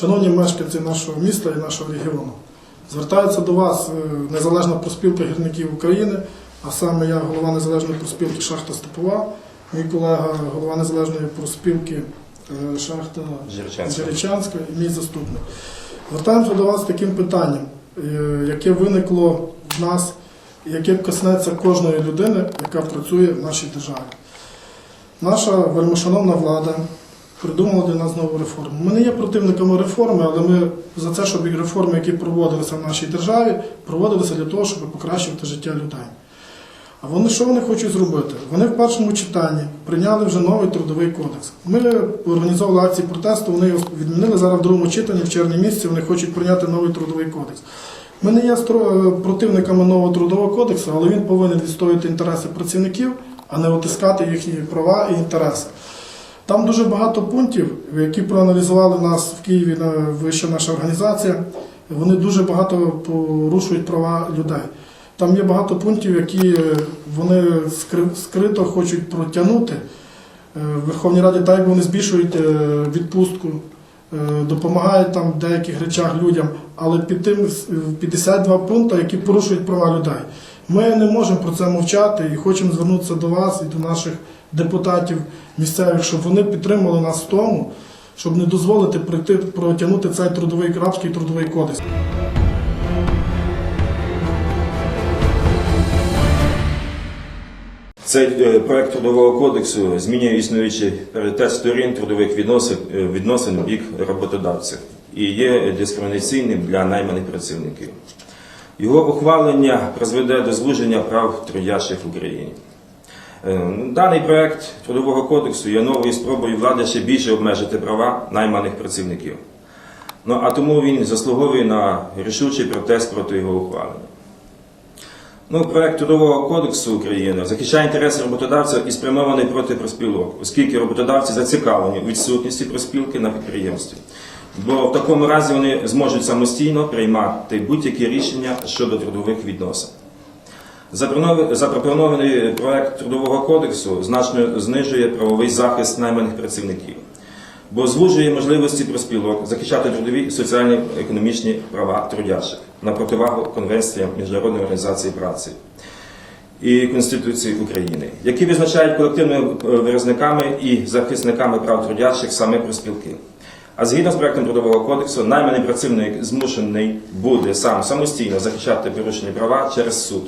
Шановні мешканці нашого міста і нашого регіону, звертаються до вас е, Незалежна проспілка гірників України, а саме я голова Незалежної проспілки Шахта Степова, мій колега голова Незалежної проспілки е, Шахта. Жиричанська і мій заступник. Звертаємося до вас з таким питанням, е, яке виникло в нас, яке коснеться кожної людини, яка працює в нашій державі. Наша вельмишановна влада придумала для нас нову реформу. Ми не є противниками реформи, але ми за це, щоб реформи, які проводилися в нашій державі, проводилися для того, щоб покращувати життя людей. А вони що вони хочуть зробити? Вони в першому читанні прийняли вже новий трудовий кодекс. Ми організовували акції протесту, вони його відмінили зараз в другому читанні, в червні місяці вони хочуть прийняти новий трудовий кодекс. Ми не є противниками нового трудового кодексу, але він повинен відстоювати інтереси працівників, а не отискати їхні права і інтереси. Там дуже багато пунктів, які проаналізували нас в Києві вища наша організація. Вони дуже багато порушують права людей. Там є багато пунктів, які е, вони скрито хочуть протягнути. Е, В Верховній Раді так вони збільшують е, відпустку, допомагають там в деяких речах людям, але під тим с- 52 пункти, які порушують права людей. Ми не можемо про це мовчати і хочемо звернутися до вас і до наших депутатів місцевих, щоб вони підтримали нас в тому, щоб не дозволити прийти протягнути цей трудовий рабський трудовий кодекс. Цей е, проект трудового кодексу змінює існуючий паритет сторін трудових відносин, е, відносин бік роботодавців і є дискримінаційним для найманих працівників. Його ухвалення призведе до звуження прав трудящих в Україні. Е, Даний проект трудового кодексу є новою спробою влади ще більше обмежити права найманих працівників. Ну а тому він заслуговує на рішучий протест проти його ухвалення. Ну, проект Трудового кодексу України захищає інтереси роботодавців і спрямований проти проспілок, оскільки роботодавці зацікавлені у відсутності проспілки на підприємстві. Бо в такому разі вони зможуть самостійно приймати будь-які рішення щодо трудових відносин. Запропонов- Запропонований проект Трудового кодексу значно знижує правовий захист найманих працівників, бо звужує можливості проспілок захищати трудові і соціально-економічні права трудящих на противагу Конвенціям Міжнародної організації праці і Конституції України, які визначають колективними е, виразниками і захисниками прав трудящих саме проспілки. А згідно з проектом Трудового кодексу, найманий працівник змушений буде сам самостійно захищати порушені права через суд.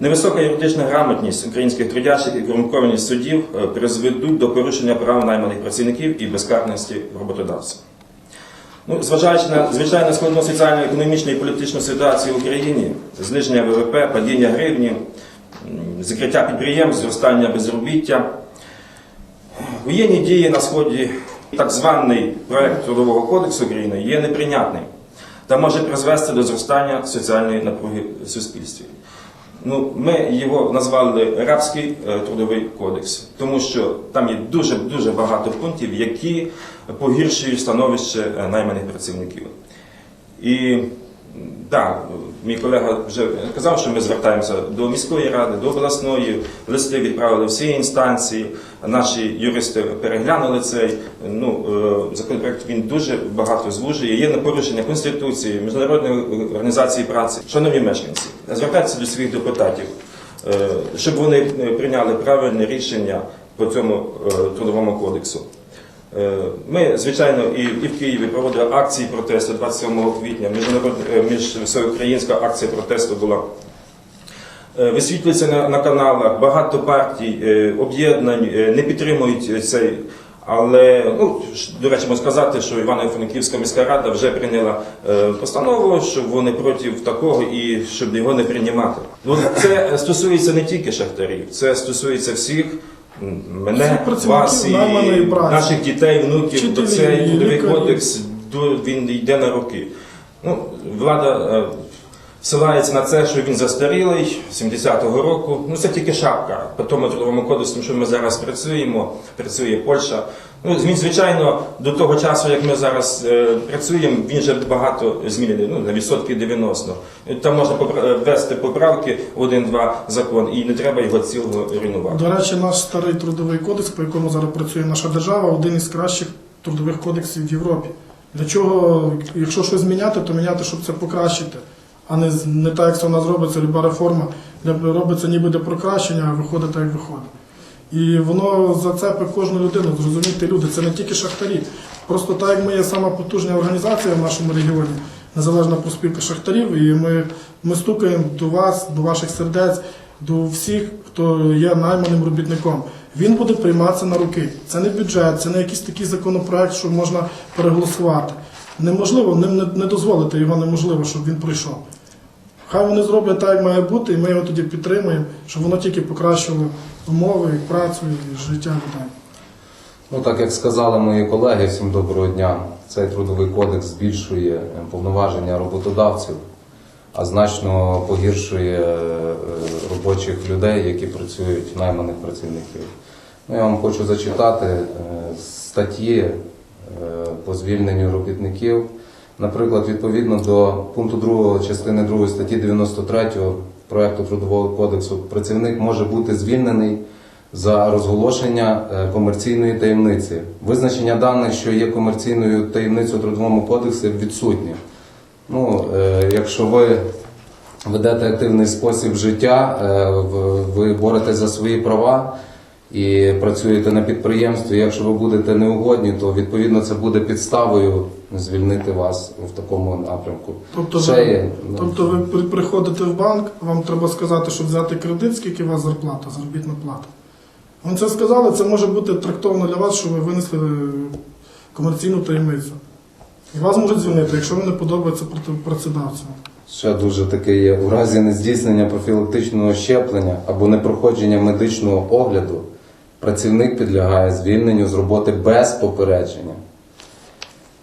Невисока юридична грамотність українських трудящих і корумпованість суддів е, призведуть до порушення прав найманих працівників і безкарності роботодавців. Ну, зважаючи на звичайно складну соціальну, економічну і політичну ситуацію в Україні, зниження ВВП, падіння гривні, закриття підприємств, зростання безробіття, воєнні дії на сході, так званий проект Трудового кодексу України є неприйнятним та може призвести до зростання соціальної напруги в суспільстві. Ну, ми його назвали рабський е, трудовий кодекс, тому що там є дуже дуже багато пунктів, які погіршують становище е, найманих працівників. І так, мій колега вже казав, що ми звертаємося до міської ради, до обласної, листи відправили всі інстанції. Наші юристи переглянули цей ну, е, законопроект. Він дуже багато звужує. Є на порушення конституції, міжнародної організації праці. Шановні мешканці, звертайтеся до своїх депутатів, е, щоб вони прийняли правильне рішення по цьому е, трудовому кодексу. Е, Ми, звичайно, і, і в Києві проводили акції протесту 27 квітня. Е, між всеукраїнська акція протесту була. Е, Висвітлюється на, на каналах, багато партій, об'єднань не підтримують цей. Але, ну, до речі, можу сказати, що Івано-Франківська міська рада вже прийняла постанову, що вони проти такого і щоб його не приймати. Ну, це стосується не тільки шахтарів, це стосується всіх. Мене, Всіх вас і найманої праці. наших дітей, внуків, Вчителі, Вчителі, цей трудовий лікарі. кодекс до- він йде на роки. Ну, влада е, ссилається на це, що він застарілий 70-го року. Ну це тільки шапка. По тому трудовому кодексу, що ми зараз працюємо, працює Польща. Ну, він, звичайно, до того часу, як ми зараз е, працюємо, він вже багато змінений, ну, на відсотки 90. Там можна попра- ввести поправки один-два закон, і не треба його цілого руйнувати. До речі, наш старий трудовий кодекс, по якому зараз працює наша держава, один із кращих трудових кодексів в Європі. Для чого, якщо щось міняти, то міняти, щоб це покращити, а не, не так, як це у нас люба реформа робиться ніби для покращення, а виходить так, як виходить. І воно зацепить кожну людину. Зрозумійте, люди, це не тільки шахтарі. Просто так як ми є сама потужна організація в нашому регіоні, незалежна проспілка шахтарів, і ми, ми стукаємо до вас, до ваших сердець, до всіх, хто є найманим робітником. Він буде прийматися на руки. Це не бюджет, це не якийсь такий законопроект, що можна переголосувати. Неможливо, ним не, не дозволити його неможливо, щоб він пройшов. Хай вони зроблять так, як має бути, і ми його тоді підтримуємо, щоб воно тільки покращило умови, і працю і життя людей. Ну, так як сказали мої колеги, всім доброго дня. Цей трудовий кодекс збільшує повноваження роботодавців, а значно погіршує е, робочих людей, які працюють, найманих працівників. Ну, я вам хочу зачитати е, статті по звільненню робітників. Наприклад, відповідно до пункту 2 частини 2 статті 93 проекту Трудового кодексу, працівник може бути звільнений за розголошення е, комерційної таємниці. Визначення даних, що є комерційною таємницею трудовому кодексі, відсутнє. Ну, е, якщо ви ведете активний спосіб життя, е, ви боретесь за свої права і працюєте на підприємстві. Якщо ви будете неугодні, то відповідно це буде підставою звільнити вас в такому напрямку. Тобто, Ще ви, є, ну, тобто ви приходите в банк, вам треба сказати, щоб взяти кредит, скільки у вас зарплата, заробітна плата. Вам це сказали, це може бути трактовано для вас, що ви винесли комерційну таємницю. І вас можуть звільнити, якщо ви не подобається працедавцю. Ще дуже таке є. У разі нездійснення профілактичного щеплення або непроходження медичного огляду працівник підлягає звільненню з роботи без попередження.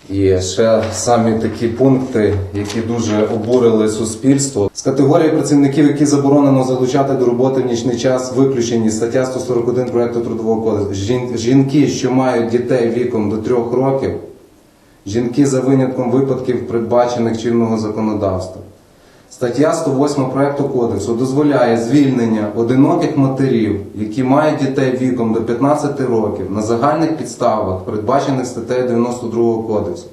І ще самі такі пункти, які дуже обурили суспільство. З категорії працівників, які заборонено залучати до роботи в нічний час, виключені стаття 141 проекту Трудового кодексу. Жінки, що мають дітей віком до трьох років, жінки за винятком випадків, передбачених чинного законодавства. Стаття 108 проекту кодексу дозволяє звільнення одиноких матерів, які мають дітей віком до 15 років на загальних підставах, передбачених статтею 92 кодексу.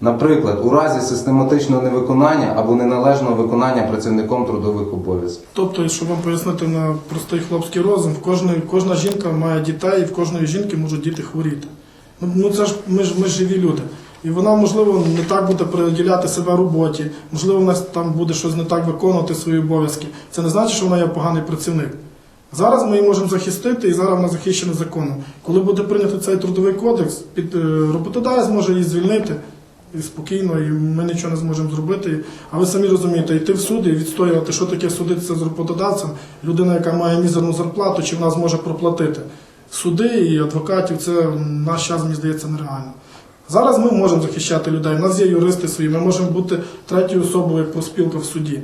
Наприклад, у разі систематичного невиконання або неналежного виконання працівником трудових обов'язків. Тобто, щоб вам пояснити на простий хлопський розум, в кожної, кожна жінка має дітей, і в кожної жінки можуть діти хворіти. Ну, ну це ж ми ж ми живі люди. І вона, можливо, не так буде приділяти себе роботі, можливо, вона там буде щось не так виконувати свої обов'язки. Це не значить, що вона є поганий працівник. Зараз ми її можемо захистити, і зараз вона захищена законом. Коли буде прийнятий цей трудовий кодекс, під е, роботодавець може її звільнити і спокійно, і ми нічого не зможемо зробити. А ви самі розумієте, йти в суд і відстоювати, що таке судитися з роботодавцем, людина, яка має мізерну зарплату, чи вона зможе проплатити. Суди і адвокатів це в наш час, мені здається, нереально. Зараз ми можемо захищати людей. У нас є юристи свої, ми можемо бути третьою особою як проспілка в суді.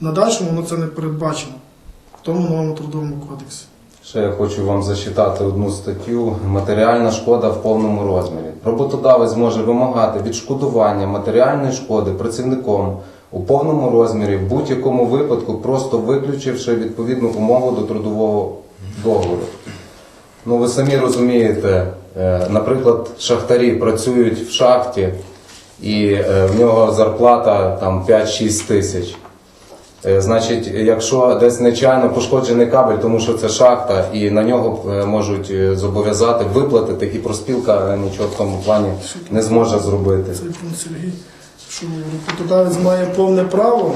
На дальшому воно це не передбачено в тому новому трудовому кодексі. Ще я хочу вам зачитати одну статтю Матеріальна шкода в повному розмірі. Роботодавець може вимагати відшкодування матеріальної шкоди працівником у повному розмірі в будь-якому випадку, просто виключивши відповідну умову до трудового договору. Ну, ви самі розумієте, наприклад, шахтарі працюють в шахті, і е, в нього зарплата там 5-6 тисяч. Е, Значить, якщо десь нечайно пошкоджений кабель, тому що це шахта, і на нього е, можуть е, зобов'язати виплатити, і проспілка е, нічого в тому плані не зможе зробити. Цей пункт Сергій, що роботодавець має повне право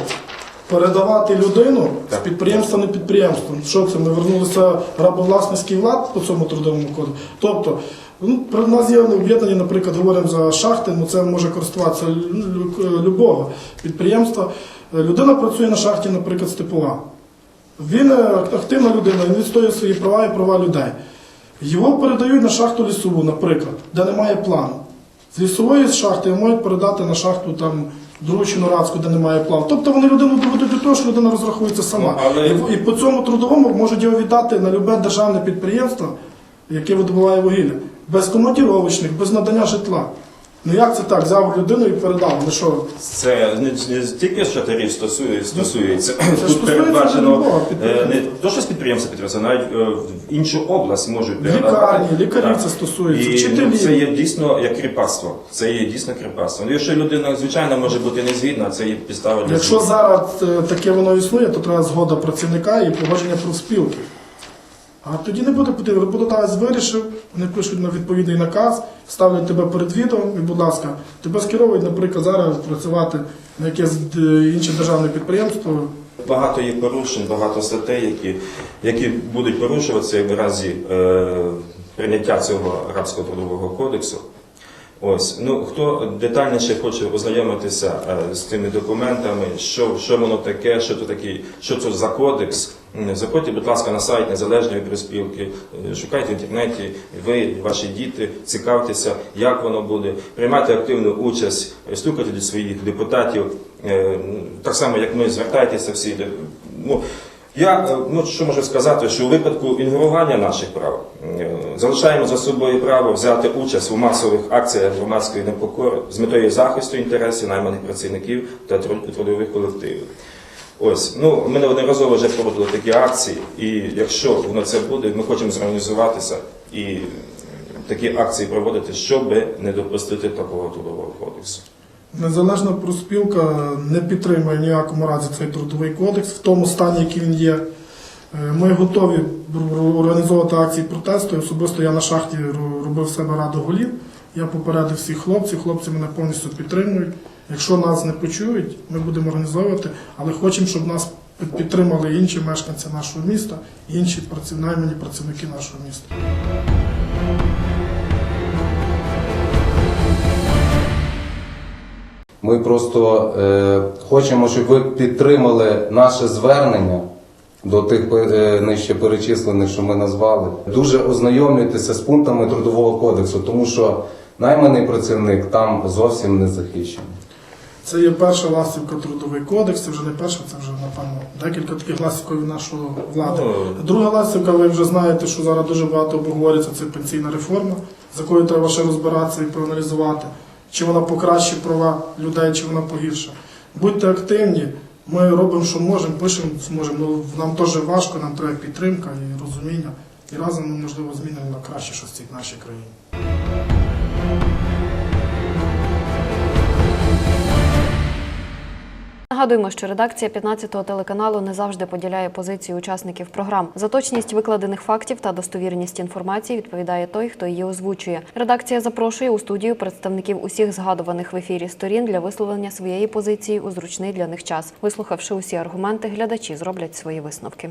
передавати людину з підприємства на підприємство. Що це? Ми вернулися рабовласницький влад по цьому трудовому коду. Тобто, ну, при нас є об'єднані, наприклад, говоримо за шахти, ну це може користуватися лю- лю- любого підприємства. Е, Людина працює на шахті, наприклад, степова. Він е, активна людина, він відстоює свої права і права людей. Його передають на шахту лісову, наприклад, де немає плану. З лісової шахти можуть передати на шахту там другу чи де немає плану. Тобто вони людину доведуть до того, що людина розрахується сама. Ну, але- І, і по цьому трудовому можуть його віддати на любе державне підприємство, яке видобуває вугілля, без командіровочних, без надання житла. Ну як це так? Взяв людину і передав. Ну що? Це не, не тільки шахтарів стосує, стосується. ж Тут передбачено е, не то, що з підприємства підприємства, навіть е, в іншу область можуть. Лікарні, лікарів це стосується, І ну, це є дійсно як кріпацтво. Це є дійсно кріпацтво. Ну, якщо людина, звичайно, може бути не згідна, це є підстава для Якщо зараз е, таке воно існує, то треба згода працівника і погодження профспілки. А тоді не буде потрібно. Роботодавець вирішив, вони пишуть на відповідний наказ, ставлять тебе перед відомом і, будь ласка, тебе скеровують, наприклад, зараз працювати на якесь е, інше державне підприємство. Багато є порушень, багато статей, які, які будуть порушуватися в разі е, прийняття цього арабського трудового кодексу. Ось, ну хто детальніше хоче ознайомитися е, з цими документами, що, що воно таке, що це таке, що це за кодекс. Заходьте, будь ласка, на сайт незалежної приспілки, е, шукайте в інтернеті, ви, ваші діти, цікавтеся, як воно буде, приймайте активну участь, е, стукайте до своїх депутатів, е, так само як ми звертайтеся всі. Ну, я ну, що можу сказати, що у випадку ігнорування наших прав залишаємо за собою право взяти участь у масових акціях громадської непокори з метою захисту інтересів найманих працівників та труд- трудових колективів. Ось, ну ми неодноразово вже проводили такі акції, і якщо воно це буде, ми хочемо зорганізуватися і такі акції проводити, щоб не допустити такого трудового кодексу. Незалежна профспілка не підтримує ніякому разі цей трудовий кодекс в тому стані, який він є. Е, Ми готові організовувати акції протесту. Особисто я на шахті робив себе раду голів. Я попередив всіх хлопців, хлопці мене повністю підтримують. Якщо нас не почують, ми будемо організовувати, але хочемо, щоб нас підтримали інші мешканці нашого міста, інші наймані працівники нашого міста. Ми просто е, хочемо, щоб ви підтримали наше звернення до тих е, нижче перечислених, що ми назвали. Дуже ознайомлюйтеся з пунктами трудового кодексу, тому що найманий працівник там зовсім не захищений. Це є перша ластівка трудовий кодекс, це вже не перша, це вже напевно декілька таких ластівків нашої влади. Ну, Друга ластівка, ви вже знаєте, що зараз дуже багато обговорюється, це пенсійна реформа, з якою треба ще розбиратися і проаналізувати, чи вона покращить права людей, чи вона погірша. Будьте активні, ми робимо, що можемо, пишемо, зможемо. Ну, нам теж важко, нам треба підтримка і розуміння. І разом ми, можливо, змінимо на краще щось в цій нашій країні. Нагадуємо, що редакція 15-го телеканалу не завжди поділяє позиції учасників програм. За точність викладених фактів та достовірність інформації відповідає той, хто її озвучує. Редакція запрошує у студію представників усіх згадуваних в ефірі сторін для висловлення своєї позиції у зручний для них час. Вислухавши усі аргументи, глядачі зроблять свої висновки.